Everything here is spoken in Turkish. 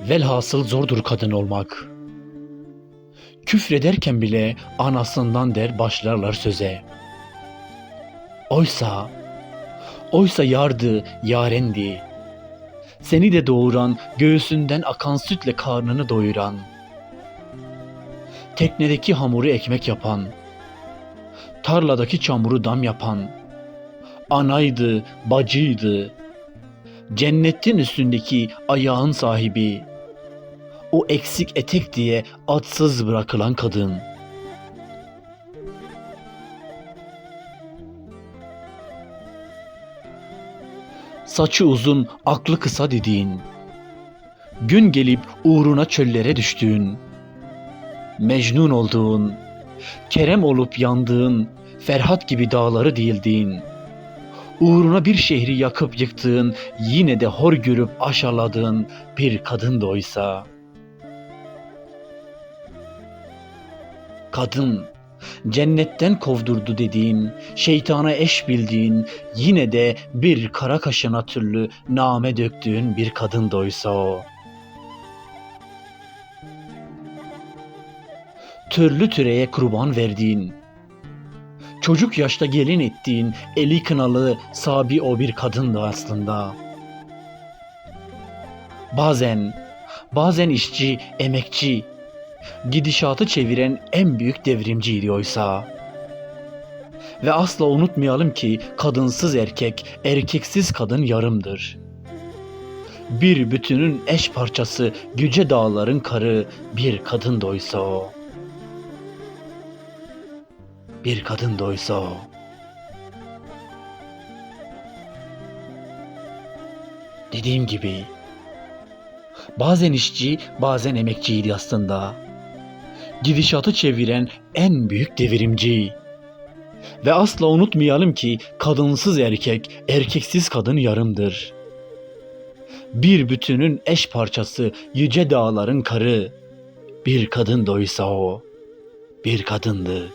Velhasıl zordur kadın olmak. Küfrederken bile anasından der başlarlar söze. Oysa, oysa yardı, yarendi. Seni de doğuran, göğsünden akan sütle karnını doyuran. Teknedeki hamuru ekmek yapan, tarladaki çamuru dam yapan, anaydı, bacıydı, cennetin üstündeki ayağın sahibi, o eksik etek diye atsız bırakılan kadın. Saçı uzun, aklı kısa dediğin, gün gelip uğruna çöllere düştüğün, Mecnun olduğun, Kerem olup yandığın, Ferhat gibi dağları değildiğin, uğruna bir şehri yakıp yıktığın, yine de hor görüp aşağıladığın bir kadın da oysa. Kadın, cennetten kovdurdu dediğin, şeytana eş bildiğin, yine de bir kara kaşına türlü name döktüğün bir kadın da oysa o. Türlü türeye kurban verdiğin, çocuk yaşta gelin ettiğin eli kınalı sabi o bir kadındı aslında. Bazen, bazen işçi, emekçi, gidişatı çeviren en büyük devrimciydi oysa. Ve asla unutmayalım ki kadınsız erkek, erkeksiz kadın yarımdır. Bir bütünün eş parçası, güce dağların karı bir kadın doysa o. Bir kadın doysa o. Dediğim gibi bazen işçi bazen emekçiydi aslında. Gidişatı çeviren en büyük devrimci. Ve asla unutmayalım ki kadınsız erkek, erkeksiz kadın yarımdır. Bir bütünün eş parçası, yüce dağların karı. Bir kadın doysa o, bir kadındı.